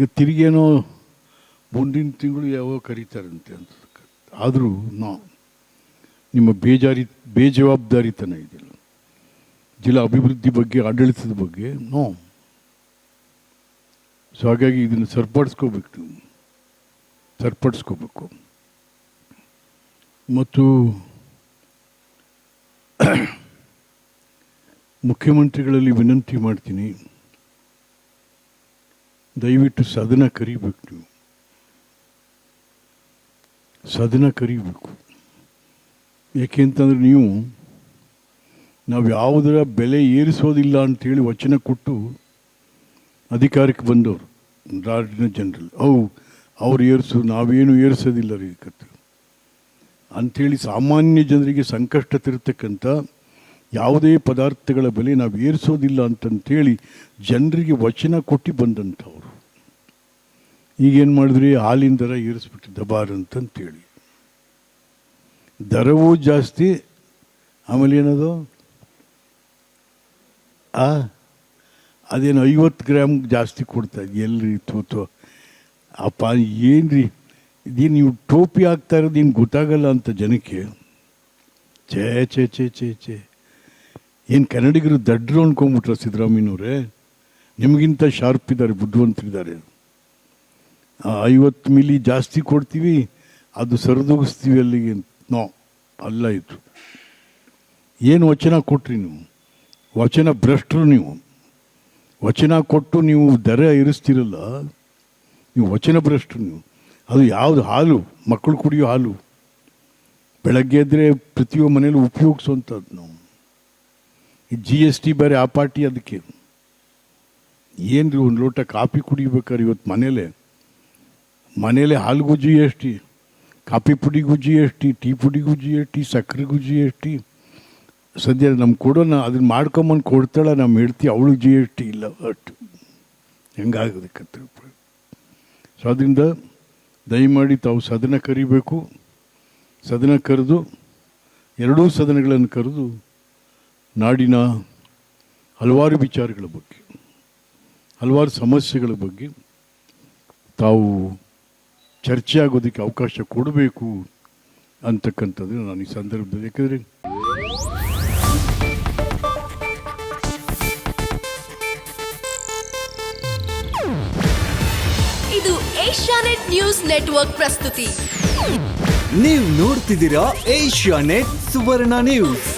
ಈಗ ತಿರುಗೇನೋ ಮುಂದಿನ ತಿಂಗಳು ಯಾವಾಗ ಕರೀತಾರಂತೆ ಅಂತ ಆದರೂ ನಾ ನಿಮ್ಮ ಬೇಜಾರಿ ಬೇಜವಾಬ್ದಾರಿತನ ಇದೆಯಲ್ಲ. ಜಿಲ್ಲಾ ಅಭಿವೃದ್ಧಿ ಬಗ್ಗೆ, ಆಡಳಿತದ ಬಗ್ಗೆ, ನೋ. ಸೊ ಹಾಗಾಗಿ ಇದನ್ನು ಸರಿಪಡಿಸ್ಕೋಬೇಕು ನೀವು. ಸರಿಪಡಿಸ್ಕೋಬೇಕು. ಮತ್ತು ಮುಖ್ಯಮಂತ್ರಿಗಳಲ್ಲಿ ವಿನಂತಿ ಮಾಡ್ತೀನಿ. ದಯವಿಟ್ಟು ಸದನ ಕರಿಬೇಕು. ನೀವು ಸದನ ಕರಿಬೇಕು. ಏಕೆಂತಂದ್ರೆ ನೀವು, ನಾವು ಯಾವುದರ ಬೆಲೆ ಏರಿಸೋದಿಲ್ಲ ಅಂತೇಳಿ ವಚನ ಕೊಟ್ಟು ಅಧಿಕಾರಕ್ಕೆ ಬಂದವರು ನಾಡಿನ ಜನರಲ್ ಅವು ಅವ್ರು ಏರಿಸು ನಾವೇನು ಏರಿಸೋದಿಲ್ಲ ರೀ ಕತ್ತು ಅಂಥೇಳಿ ಸಾಮಾನ್ಯ ಜನರಿಗೆ ಸಂಕಷ್ಟ ತಿರ್ತಕ್ಕಂಥ ಯಾವುದೇ ಪದಾರ್ಥಗಳ ಬೆಲೆ ನಾವು ಏರಿಸೋದಿಲ್ಲ ಅಂತಂತೇಳಿ ಜನರಿಗೆ ವಚನ ಕೊಟ್ಟು ಬಂದಂಥವ್ರು. ಈಗೇನು ಮಾಡಿದ್ರಿ? ಹಾಲಿನ ದರ ಏರಿಸ್ಬಿಟ್ಟು ದಬಾರ್ ಅಂತಂತೇಳಿ. ದರವೂ ಜಾಸ್ತಿ, ಆಮೇಲೆ ಏನದು? ಆ, ಅದೇನು ಐವತ್ತು ಗ್ರಾಮ್ ಜಾಸ್ತಿ ಕೊಡ್ತಾ ಎಲ್ರಿ ತೂತು ಅಪ್ಪ ರೀ ಇದೇನು ನೀವು ಟೋಪಿ ಹಾಕ್ತಾ ಇರೋದು ಏನು ಗೊತ್ತಾಗಲ್ಲ ಅಂತ ಜನಕ್ಕೆ. ಛೇ ಛೇ ಛೇ ಛೇ ಛೇ. ಏನು ಕನ್ನಡಿಗರು ದಡ್ರು ಅನ್ಕೊಂಬಿಟ್ರ ಸಿದ್ದರಾಮಯ್ಯನವರೇ? ನಿಮಗಿಂತ ಶಾರ್ಪ್ ಇದ್ದಾರೆ, ಬುದ್ಧಿವಂತರಿದ್ದಾರೆ. ಐವತ್ತು ಮಿಲಿ ಜಾಸ್ತಿ ಕೊಡ್ತೀವಿ, ಅದು ಸರಿದೂಗಿಸ್ತೀವಿ ಅಲ್ಲಿಗೆ ನೋ, ಅಲ್ಲ ಇದು. ಏನು ವಚನ ಕೊಟ್ರಿ ನೀವು? ವಚನ ಭ್ರಷ್ಟರು ನೀವು. ವಚನ ಕೊಟ್ಟು ನೀವು ದರ ಇರಿಸ್ತಿರಲ್ಲ, ನೀವು ವಚನ ಭ್ರಷ್ಟರು ನೀವು. ಅದು ಯಾವುದು ಹಾಲು? ಮಕ್ಕಳು ಕುಡಿಯೋ ಹಾಲು. ಬೆಳಗ್ಗೆ ಎದ್ದರೆ ಪ್ರತಿಯೊಬ್ಬ ಮನೇಲಿ ಉಪಯೋಗಿಸುವಂಥದ್ದು ನಾವು. ಈ ಜಿ ಎಸ್ ಟಿ ಬೇರೆ ಆ ಪಾರ್ಟಿ ಅದಕ್ಕೆ. ಏನು ರೀ ಒಂದು ಲೋಟ ಕಾಫಿ ಕುಡಿಬೇಕಾದ್ರೆ ಇವತ್ತು ಮನೇಲೆ? ಮನೇಲೆ ಹಾಲಿಗೂ ಜಿ ಎಸ್ ಕಾಫಿ ಪುಡಿಗೂ ಜಿ ಎಸ್ ಟಿ ಪುಡಿಗೂ ಜಿ ಎಸ್ ಟಿ ಸಕ್ಕರೆಗೂ ಜಿ ಸದ್ಯ ನಮ್ಮ ಕೊಡೋಣ ಅದನ್ನ ಮಾಡ್ಕೊಂಬಂದು ಕೊಡ್ತಾಳೆ ನಮ್ಮ ಹೆಡ್ತಿ, ಅವಳು ಜಿ ಎಸ್ ಟಿ ಇಲ್ಲ, ಅಷ್ಟು. ಹೆಂಗಾಗೋದಕ್ಕೆ ಸೊ ಅದರಿಂದ ದಯಮಾಡಿ ತಾವು ಸದನ ಕರಿಬೇಕು. ಸದನ ಕರೆದು, ಎರಡೂ ಸದನಗಳನ್ನು ಕರೆದು, ನಾಡಿನ ಹಲವಾರು ವಿಚಾರಗಳ ಬಗ್ಗೆ, ಹಲವಾರು ಸಮಸ್ಯೆಗಳ ಬಗ್ಗೆ ತಾವು ಚರ್ಚೆ ಆಗೋದಕ್ಕೆ ಅವಕಾಶ ಕೊಡಬೇಕು ಅಂತಕ್ಕಂಥದ್ದು ನಾನು ಈ ಸಂದರ್ಭದಲ್ಲಿ. ಯಾಕಂದರೆ ಇದು ಏಷ್ಯಾನೆಟ್ ನ್ಯೂಸ್ ನೆಟ್ವರ್ಕ್ ಪ್ರಸ್ತುತಿ. ನೀವು ನೋಡ್ತಿದ್ದೀರಾ ಏಷ್ಯಾ ನೆಟ್ ಸುವರ್ಣ ನ್ಯೂಸ್.